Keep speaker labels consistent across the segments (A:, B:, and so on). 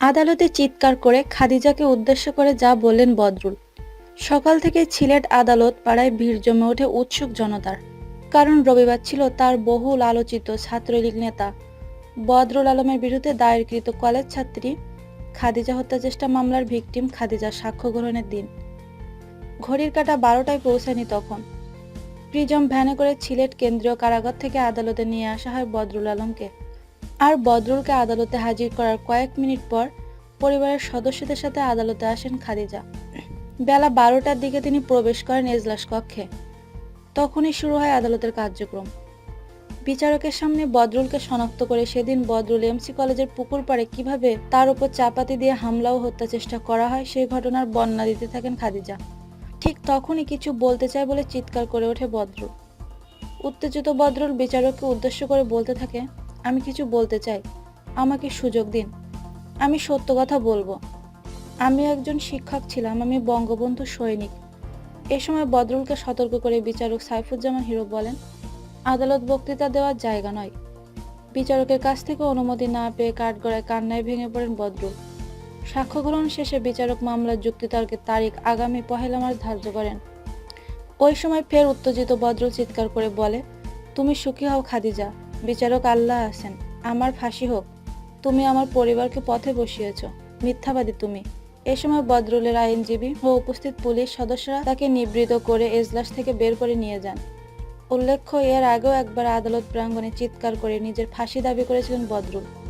A: আদালতে চিৎকার করে খাদিজাকে উদ্দেশ্য করে যা বললেন বদরুল। সকাল থেকে সিলেট আদালত পাড়ায় ভিড় জমে ওঠে উৎসুক জনতার। কারণ রবিবার ছিল তার বহুল আলোচিত ছাত্রলীগ নেতা। বদরুল আলমের বিরুদ্ধে দায়েরকৃত কলেজ ছাত্রী খাদিজা হত্যা চেষ্টা মামলার ভিকটিম খাদিজার সাক্ষ্য গ্রহণের দিন। ঘড়ির কাঁটা বারোটায় পৌঁছায়নি তখন। প্রিজম ভ্যানে করে ছিলেট কেন্দ্রীয় কারাগার থেকে আদালতে নিয়ে আসা হয় বদরুল আলমকে। আর বদরুলকে আদালতে হাজির করার কয়েক মিনিট পর পরিবারের সদস্যদের সাথে আদালতে আসেন খাদিজা। বেলা বারোটার দিকে তিনি প্রবেশ করেন এজলাস কক্ষে। তখনই শুরু হয় আদালতের কার্যক্রম। বিচারকের সামনে বদরুলকে শনাক্ত করে সেদিন বদরুল এমসি কলেজের পুকুর পাড়ে কীভাবে তার উপর চাপাতি দিয়ে হামলা ও হত্যা চেষ্টা করা হয় সেই ঘটনার বর্ণনা দিতে থাকেন খাদিজা। তখনই কিছু বলতে চায় বলে চিৎকার করে ওঠে বদরুল উত্তেজিত বদরুল বিচারককে উদ্দেশ্য করে বলতে থাকে, আমি কিছু বলতে চাই। আমাকে সুযোগ দিন। আমি সত্য কথা বলব। আমি একজন শিক্ষক ছিলাম, আমি বঙ্গবন্ধু সৈনিক। এ সময় বদরুলকে সতর্ক করে বিচারক সাইফুজ্জামান হিরো বলেন, আদালত বক্তৃতা দেওয়ার জায়গা নয়। বিচারকের কাছ থেকে অনুমতি না পেয়ে কাঠগড়ায় কান্নায় ভেঙে পড়েন বদরুল। সাক্ষ্য গ্রহণ শেষে বিচারক মামলার যুক্তিতর্কের তারিখ আগামী পহেলা মার্চ ধার্য করেন। ওই সময় ফের উত্তেজিত বদরুল চিৎকার করে বলে, তুমি সুখী হও, খাদিজা। বিচারক আল্লাহ আছেন। আমার ফাঁসি হোক। তুমি আমার পরিবারকে পথে বসিয়েছ। মিথ্যাবাদী তুমি। এ সময় বদরুলের আইনজীবী ও উপস্থিত পুলিশ সদস্যরা তাকে নিবৃত করে এজলাস থেকে বের করে নিয়ে যান। উল্লেখ্য, এর আগেও একবার আদালত প্রাঙ্গণে চিৎকার করে নিজের ফাঁসি দাবি করেছিলেন বদরুল।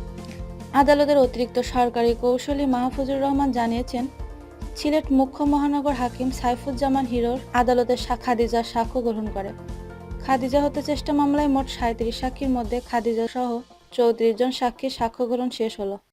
A: আদালতের অতিরিক্ত সরকারি কৌশলী মাহফুজুর রহমান জানিয়েছেন, সিলেট মুখ্য মহানগর হাকিম সাইফুজ্জামান হিরোর আদালতে খাদিজার সাক্ষ্য গ্রহণ করে। খাদিজা হত্যা চেষ্টা মামলায় মোট সাঁত্রিশ সাক্ষীর মধ্যে খাদিজা সহ চৌত্রিশ জন সাক্ষীর সাক্ষ্য গ্রহণ শেষ হলো।